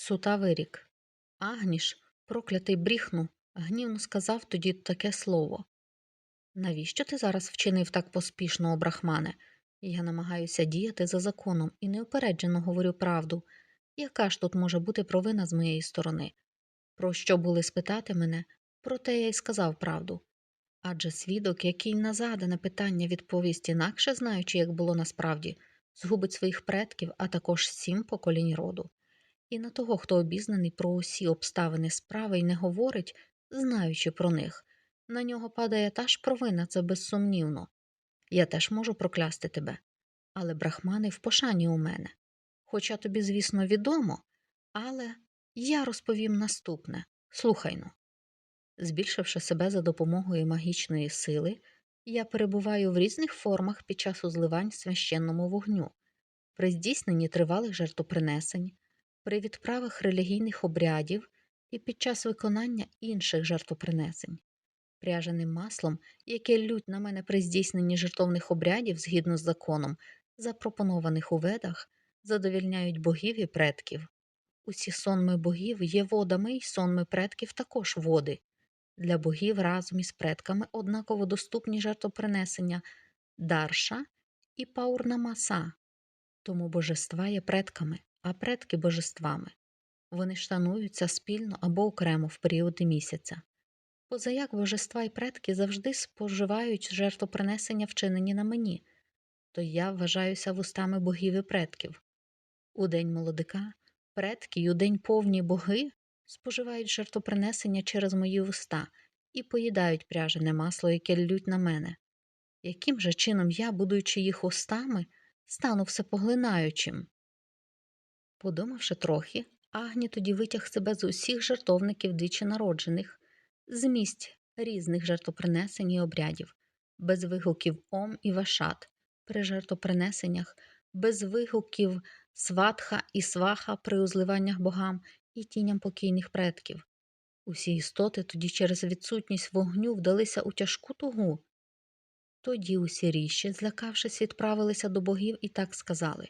Сута вирік. Агніш, проклятий бріхну, гнівно сказав тоді таке слово. Навіщо ти зараз вчинив так поспішно, о брахмане? Я намагаюся діяти за законом і неупереджено говорю правду. Яка ж тут може бути провина з моєї сторони? Про що були спитати мене, про те я й сказав правду. Адже свідок, який на задане питання відповість інакше, знаючи, як було насправді, згубить своїх предків, а також сім поколінь роду. І на того, хто обізнаний про усі обставини справи і не говорить, знаючи про них, на нього падає та ж провина, це безсумнівно. Я теж можу проклясти тебе, але брахмани в пошані у мене. Хоча тобі, звісно, відомо, але я розповім наступне слухайно. Збільшивши себе за допомогою магічної сили, я перебуваю в різних формах під час узливань священному вогню, при здійсненні тривалих жертвопринесень, при відправах релігійних обрядів і під час виконання інших жертвопринесень, пряженим маслом, яке лють на мене при здійсненні жертовних обрядів згідно з законом, запропонованих у ведах, задовільняють богів і предків. Усі сонми богів є водами, і сонми предків також води. Для богів разом із предками однаково доступні жертвопринесення дарша і паурнамаса. Тому божества є предками, а предки божествами. Вони шануються спільно або окремо в періоди місяця. Позаяк божества і предки завжди споживають жертвопринесення, вчинені на мені, то я вважаюся вустами богів і предків. У день молодика предки й у день повні боги споживають жертвопринесення через мої вуста і поїдають пряжене масло, яке лють на мене. Яким же чином я, будучи їх устами, стану всепоглинаючим? Подумавши трохи, Агні тоді витяг себе з усіх жертовників двічі народжених, з місць різних жертвопринесень і обрядів, без вигуків ом і вашат при жертвопринесеннях, без вигуків сватха і сваха при узливаннях богам і тіням покійних предків. Усі істоти тоді через відсутність вогню вдалися у тяжку тугу. Тоді усі ріші, злякавшись, відправилися до богів і так сказали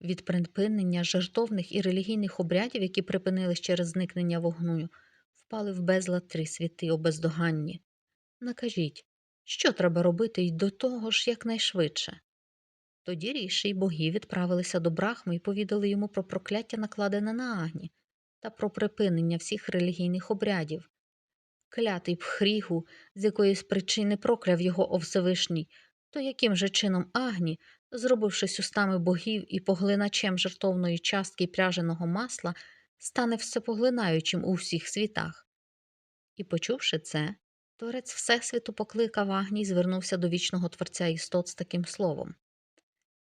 від припинення жертовних і релігійних обрядів, які припинились через зникнення вогню, впали в безлад три світи обездоганні. Накажіть, що треба робити й до того ж якнайшвидше. Тоді ріші й боги відправилися до Брахми і повідали йому про прокляття, накладене на Агні, та про припинення всіх релігійних обрядів. Клятий пхрігу, з якоїсь причини прокляв його о Всевишній, то яким же чином Агні, зробившись устами богів і поглиначем жертовної частки пряженого масла, стане всепоглинаючим у всіх світах. І, почувши це, творець Всесвіту покликав Агній і звернувся до вічного творця істот з таким словом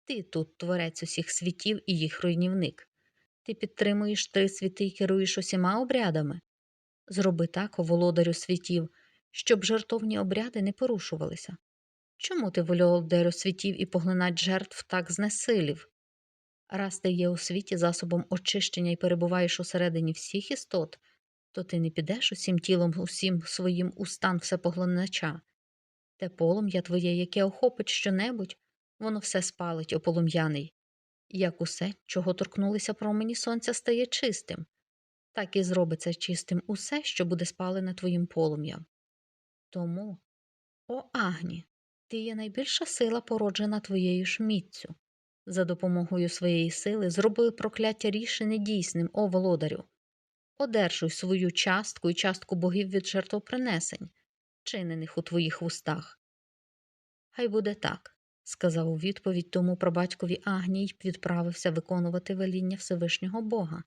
Ти тут творець усіх світів і їх руйнівник. Ти підтримуєш три світи і керуєш усіма обрядами. Зроби так, володарю світів, щоб жертовні обряди не порушувалися. Чому ти володарю світів і поглинач жертв так знесилів? Раз ти є у світі засобом очищення і перебуваєш усередині всіх істот, то ти не підеш усім тілом, усім своїм у стан всепоглинача. Те полум'я твоє, яке охопить щонебудь, воно все спалить, ополум'яний. Як усе, чого торкнулися промені сонця, стає чистим, так і зробиться чистим усе, що буде спалене твоїм полум'ям. Тому, о Агні, ти є найбільша сила, породжена твоєю ж. За допомогою своєї сили зроби прокляття рішення дійсним, о володарю. Одержуй свою частку і частку богів від жертвопринесень, чинених у твоїх вустах. Хай буде так, сказав у відповідь тому прабатькові Агній відправився виконувати веління Всевишнього Бога.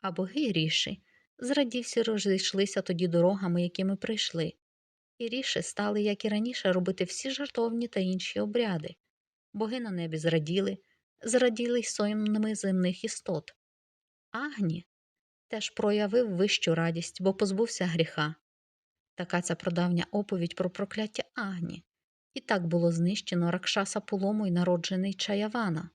А боги ріші, зрадівсі розійшлися тоді дорогами, якими прийшли, і ріші стали, як і раніше, робити всі жартовні та інші обряди. Боги на небі зраділи, зраділи й соймними земних істот. Агні теж проявив вищу радість, бо позбувся гріха. Така ця прадавня оповідь про прокляття Агні. І так було знищено Ракшаса Полому й народжений Чаявана.